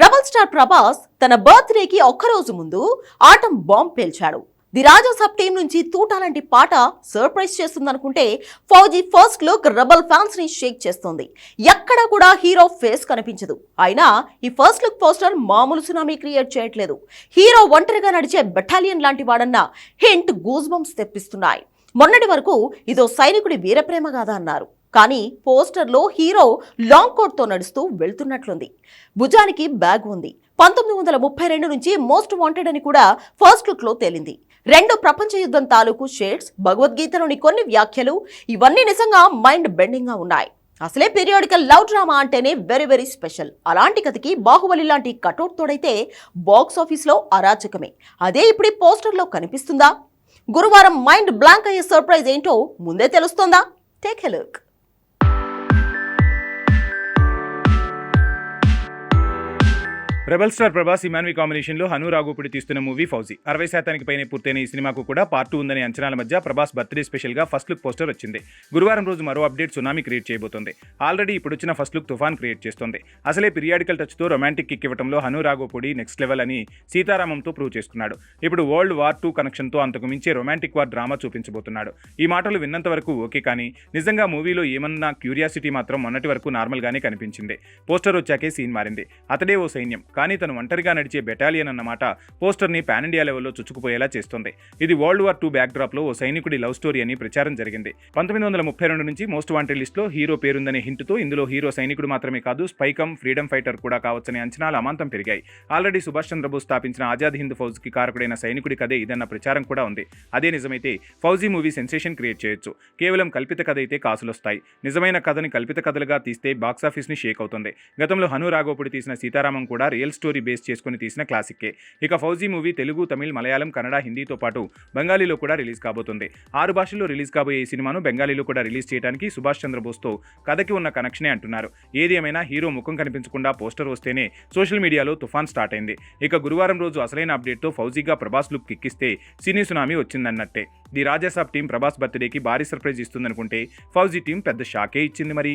Rebel star Prabhas తన బర్త్డేకి ఒక్కరోజు ముందు ఆటం బాంబ్ పేల్చాడు. ది రాజా సబ్ టీం నుంచి తూటా లాంటి పాట సర్ప్రైజ్ చేస్తుందనుకుంటే ఫౌజీ ఫస్ట్ లుక్ రెబల్ ఫ్యాన్స్ని షేక్ చేస్తుంది. ఎక్కడ కూడా హీరో ఫేస్ కనిపించదు. అయినా ఈ ఫస్ట్ లుక్ పోస్టర్ మామూలు సునామీ క్రియేట్ చేయట్లేదు. హీరో ఒంటరిగా నడిచే బెటాలియన్ లాంటి వాడన్న హింట్ గూజ్ బంప్స్ తెప్పిస్తున్నాయి. మొన్నటి వరకు ఇదో సైనికుడి వీరప్రేమ గాథ అన్నారు. కానీ పోస్టర్లో హీరో లాంగ్ కోట్తో నడుస్తూ వెళ్తున్నట్లుంది. భుజానికి బ్యాగ్ ఉంది. పంతొమ్మిది వందల ముప్పై రెండు నుంచి మోస్ట్ వాంటెడ్ అని కూడా ఫస్ట్ లుక్లో తేలింది. రెండు ప్రపంచ యుద్ధం తాలూకు షేడ్స్ భగవద్గీతలోని కొన్ని వ్యాఖ్యలు ఇవన్నీ నిజంగా మైండ్ బెండింగ్గా ఉన్నాయి. అసలే పీరియాడికల్ లవ్ డ్రామా అంటేనే వెరీ వెరీ స్పెషల్. అలాంటి కథకి బాహుబలి లాంటి కటౌట్ తోడైతే బాక్స్ ఆఫీస్లో అరాచకమే. అదే ఇప్పుడు పోస్టర్లో కనిపిస్తుందా? గురువారం మైండ్ బ్లాంక్ అయ్యే సర్ప్రైజ్ ఏంటో ముందే తెలుస్తోందా? Take a look. Rebel star Prabhas Imanvi కాంబినేషన్లో హను రాఘోపుడి తీస్తున్న మూవీ ఫౌజీ. అరవై శాతానికి పైన పూర్తయిన ఈ సినిమాకు కూడా పార్ట్ టూ ఉందనే అంచనాల మధ్య ప్రభాస్ బర్త్డే స్పెషల్గా ఫస్ట్ లుక్ పోస్టర్ వచ్చింది. గురువారం రోజు మరో అప్డేట్ సునామీ క్రియేట్ చేయబోతుంది. ఆల్రెడీ ఇప్పుడు వచ్చిన ఫస్ట్ లుక్ తుఫాన్ క్రియేట్ చేస్తోంది. అసలే పిరియాడికల్ టచ్తో రొమాంటిక్ కిక్ ఇవ్వడంలో హను రాఘోపుడి నెక్స్ట్ లెవెల్ అని సీతారామంతో ప్రూవ్ చేసుకున్నాడు. ఇప్పుడు వరల్డ్ వార్ టూ కనెక్షన్తో అంతకు మించే రొమాంటిక్ వార్ డ్రామా చూపించబోతున్నాడు. ఈ మాటలు విన్నంత వరకు ఓకే కానీ నిజంగా మూవీలో ఏమన్నా క్యూరియాసిటీ మాత్రం మొన్నటి వరకు నార్మల్గానే కనిపించింది. పోస్టర్ వచ్చాకే సీన్ మారింది. అతడే ఓ సైన్యం. కానీ తను ఒంటరిగా నడిచే బెటాలియన్ అన్నమాట పోస్టర్ని పాన్ ఇండియా లెవెల్లో చుచ్చుకుపోయేలా చేస్తుంది. ఇది వరల్డ్ వార్ టూ బ్యాక్డ్రాప్లో ఓ సైనికుడి లవ్ స్టోరీ అని ప్రచారం జరిగింది. పంతొమ్మిది వందల ముప్పై రెండు నుంచి మోస్ట్ వాంటెడ్ లిస్ట్లో హీరో పేరుందనే హింటుతో ఇందులో హీరో సైనికుడు మాత్రమే కాదు స్పైకమ్ ఫ్రీడమ్ ఫైటర్ కూడా కావచ్చనే అంచనాలు అమాంతం పెరిగాయి. ఆల్రెడీ సుభాష్ చంద్రబోస్ స్థాపించిన ఆజాద్ హింద్ ఫౌజ్కి కారకుడైన సైనికుడి కథే ఇదన్న ప్రచారం కూడా ఉంది. అదే నిజమైతే ఫౌజీ మూవీ సెన్సేషన్ క్రియేట్ చేయొచ్చు. కేవలం కల్పిత కథ అయితే కాసులొస్తాయి. నిజమైన కథని కల్పిత కథలుగా తీస్తే బాక్సాఫీస్ని షేక్ అవుతుంది. గతంలో హను రాఘోపుడి తీసిన సీతారామం కూడా రియల్ స్టోరీ బేస్ చేసుకుని తీసిన క్లాసిక్కే. ఇక ఫౌజీ మూవీ తెలుగు తమిళ్ మలయాళం కన్నడ హిందీతో పాటు బెంగాలీలో కూడా రిలీజ్ కాబోతుంది. ఆరు భాషల్లో రిలీజ్ కాబోయే ఈ సినిమాను బెంగాలీలో కూడా రిలీజ్ చేయడానికి సుభాష్ చంద్రబోస్తో కథకి ఉన్న కనెక్షనే అంటున్నారు. ఏది ఏమైనా హీరో ముఖం కనిపించకుండా పోస్టర్ వస్తేనే సోషల్ మీడియాలో తుఫాన్ స్టార్ట్ అయింది. ఇక గురువారం రోజు అసలైన అప్డేట్తో ఫౌజీగా ప్రభాస్ లుక్ కిక్కిస్తే సినీ సునామీ వచ్చిందన్నట్టే. ది రాజాసాబ్ టీం ప్రభాస్ బర్త్డేకి భారీ సర్ప్రైజ్ ఇస్తుందనుకుంటే ఫౌజీ టీం పెద్ద షాకే ఇచ్చింది మరి.